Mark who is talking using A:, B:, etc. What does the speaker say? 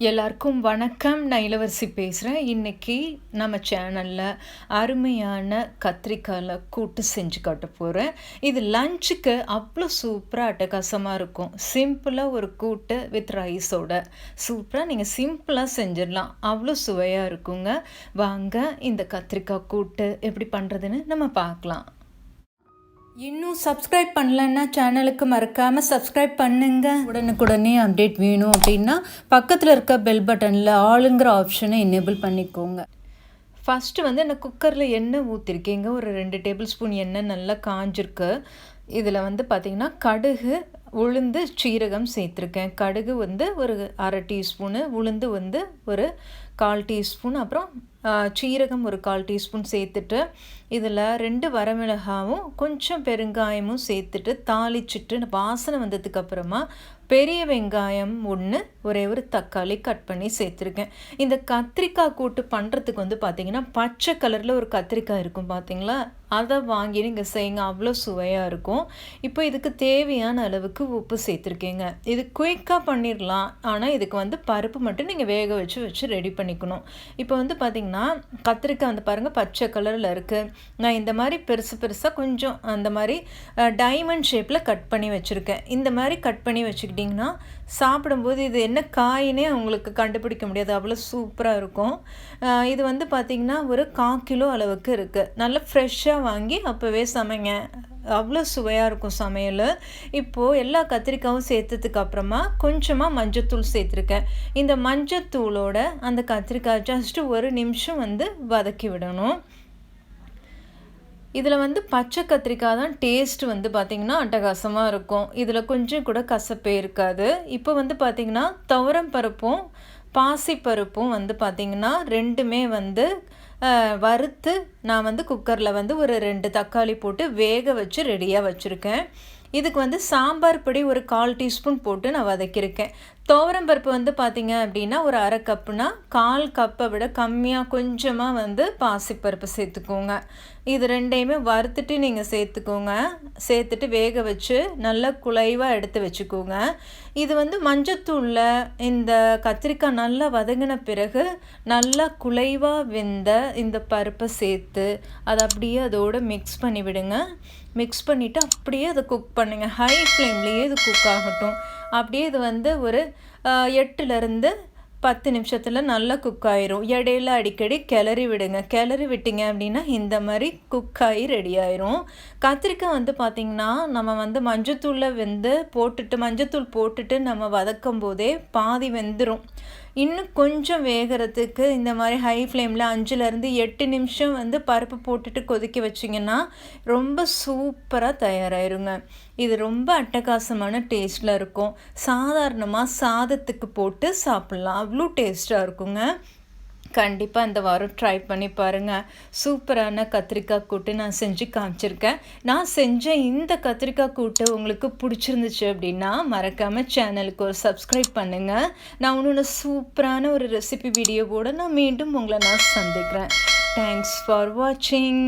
A: எல்லாருக்கும் வணக்கம். நான் இளவரசி பேசுகிறேன் இன்றைக்கி நம்ம சேனலில் அருமையான கத்திரிக்காயில் கூட்டு செஞ்சு காட்ட போகிறேன் இது லஞ்சுக்கு அவ்வளோ சூப்பராக அட்டகாசமாக இருக்கும். சிம்பிளாக ஒரு கூட்டு வித் ரைஸோட சூப்பராக நீங்கள் சிம்பிளாக செஞ்சிடலாம். அவ்வளோ சுவையாக இருக்குங்க. வாங்க இந்த கத்திரிக்காய் கூட்டு எப்படி பண்ணுறதுன்னு நம்ம பார்க்கலாம். இன்னும் சப்ஸ்கிரைப் பண்ணலன்னா சேனலுக்கு மறக்காமல் சப்ஸ்கிரைப் பண்ணுங்க. உடனுக்குடனே அப்டேட் வேணும் அப்படின்னா பக்கத்தில் இருக்க பெல் பட்டனில் ஆளுங்கிற ஆப்ஷனை எனேபிள் பண்ணிக்கோங்க. ஃபஸ்ட்டு வந்து நான் குக்கரில் எண்ணெய் ஊற்றிருக்கேங்க ஒரு ரெண்டு டேபிள் ஸ்பூன் எண்ணெய் நல்லா காஞ்சிருக்கு. இதில் வந்து பார்த்திங்கன்னா கடுகு உளுந்து சீரகம் சேர்த்துருக்கேன். கடுகு வந்து ஒரு அரை டீஸ்பூனு உளுந்து வந்து ஒரு கால் டீஸ்பூன் அப்புறம் சீரகம் ஒரு கால் டீஸ்பூன் சேர்த்துட்டு இதில் ரெண்டு வரமிளகாவும் கொஞ்சம் பெருங்காயமும் சேர்த்துட்டு தாளிச்சிட்டு வாசனை வந்ததுக்கப்புறமா பெரிய வெங்காயம் ஒன்று ஒரே ஒரு தக்காளி கட் பண்ணி சேர்த்துருக்கேன். இந்த கத்திரிக்காய் கூட்டு பண்ணுறதுக்கு வந்து பார்த்திங்கன்னா பச்சை கலரில் ஒரு கத்திரிக்காய் இருக்கும் பார்த்தீங்களா அதை வாங்கி நீங்கள் செய்யுங்க அவ்வளோ சுவையாக இருக்கும். இப்போ இதுக்கு தேவையான அளவுக்கு உப்பு சேர்த்துருக்கீங்க. இது குயிக்காக பண்ணிடலாம் ஆனால் இதுக்கு வந்து பருப்பு மட்டும் நீங்கள் வேக வச்சு வச்சு ரெடி பண்ணிக்கணும். இப்போ வந்து பார்த்திங்கன்னா கத்திரிக்காய் வந்து பாருங்கள் பச்சை கலரில் இருக்குது நான் இந்த மாதிரி பெருசு பெருசாக கொஞ்சம் அந்த மாதிரி டைமண்ட் ஷேப்பில் கட் பண்ணி வச்சுருக்கேன். இந்த மாதிரி கட் பண்ணி வச்சுக்கிட்டிங்கன்னா சாப்பிடும்போது இது என்ன காயினே உங்களுக்கு கண்டுபிடிக்க முடியாது. அவ்வளோ சூப்பராக இருக்கும். இது வந்து பார்த்திங்கன்னா ஒரு கா கிலோ அளவுக்கு இருக்குது நல்லா ஃப்ரெஷ்ஷாக வாங்கி அப்போவே சமைங்க. அவ்வளோ சுவையாக இருக்கும் சமையல். இப்போது எல்லா கத்திரிக்காயும் சேர்த்ததுக்கு அப்புறமா கொஞ்சமாக மஞ்சத்தூள் சேர்த்துருக்கேன். இந்த மஞ்சத்தூளோட அந்த கத்திரிக்காய் ஜஸ்ட்டு ஒரு நிமிஷம் வந்து வதக்கி விடணும். இதில் வந்து பச்சை கத்திரிக்காய் தான் டேஸ்ட் வந்து பார்த்திங்கன்னா அட்டகாசமாக இருக்கும். இதில் கொஞ்சம் கூட கசப்பே இருக்காது. இப்போ வந்து பார்த்திங்கன்னா துவரம் பருப்பும் பாசிப்பருப்பும் வந்து பார்த்திங்கன்னா ரெண்டுமே வந்து வறுத்து நான் வந்து குக்கரில் வந்து ஒரு ரெண்டு தக்காளி போட்டு வேக வச்சு ரெடியாக வச்சுருக்கேன். இதுக்கு வந்து சாம்பார் பொடி ஒரு கால் டீஸ்பூன் போட்டு நான் வதக்கியிருக்கேன் துவரம் பருப்பு வந்து பார்த்திங்க அப்படின்னா ஒரு அரை கப்புனா கால் கப்பை விட கம்மியாக கொஞ்சமாக வந்து பாசிப்பருப்பு சேர்த்துக்கோங்க. இது ரெண்டையுமே வறுத்துட்டு நீங்கள் சேர்த்துக்கோங்க. சேர்த்துட்டு வேக வச்சு நல்லா குலைவாக எடுத்து வச்சுக்கோங்க. இது வந்து மஞ்சத்தூளில் இந்த கத்திரிக்காய் நல்லா வதங்கின பிறகு நல்லா குலைவாக வெந்த இந்த பருப்பை சேர்த்து அதை அப்படியே அதோடு மிக்ஸ் பண்ணி விடுங்க மிக்ஸ் பண்ணிவிட்டு அப்படியே அதை குக் பண்ணுங்கள் ஹை ஃப்ளேம்லேயே இது குக் ஆகட்டும். அப்படியே இது வந்து ஒரு எட்டுலேருந்து பத்து நிமிஷத்தில் நல்லா குக் ஆயிரும். இடையில அடிக்கடி கிளறி விடுங்க. கிளறி விட்டிங்க அப்படின்னா இந்த மாதிரி குக் ஆகி ரெடி ஆயிரும். கத்திரிக்காய் வந்து பார்த்திங்கன்னா நம்ம வந்து மஞ்சத்தூளில் வெந்து போட்டுட்டு மஞ்சத்தூள் போட்டுட்டு நம்ம வதக்கும் போதே பாதி வெந்துடும் இன்னும் கொஞ்சம் வேகிறதுக்கு இந்த மாதிரி ஹை ஃப்ளேமில் அஞ்சுலேருந்து எட்டு நிமிஷம் வந்து பருப்பு போட்டுட்டு கொதிக்க வச்சிங்கன்னா ரொம்ப சூப்பராக தயாராகிருங்க இது ரொம்ப அட்டகாசமான டேஸ்ட்டில் இருக்கும். சாதாரணமாக சாதத்துக்கு போட்டு சாப்பிட்லாம். அவ்வளோ டேஸ்ட்டாக இருக்குங்க. கண்டிப்பாக இந்த வாரம் ட்ரை பண்ணி பாருங்கள் சூப்பரான கத்திரிக்காய் கூட்டு நான் செஞ்சு காமிச்சிருக்கேன். நான் செஞ்ச இந்த கத்திரிக்காய் கூட்டு உங்களுக்கு பிடிச்சிருந்துச்சு அப்படின்னா மறக்காமல் சேனலுக்கு ஒரு சப்ஸ்கிரைப் பண்ணுங்கள் நான் இன்னொன்று சூப்பரான ஒரு ரெசிபி வீடியோவோடு நான் மீண்டும் உங்களை நான் சந்திக்கிறேன். தேங்க்ஸ் ஃபார் வாட்சிங்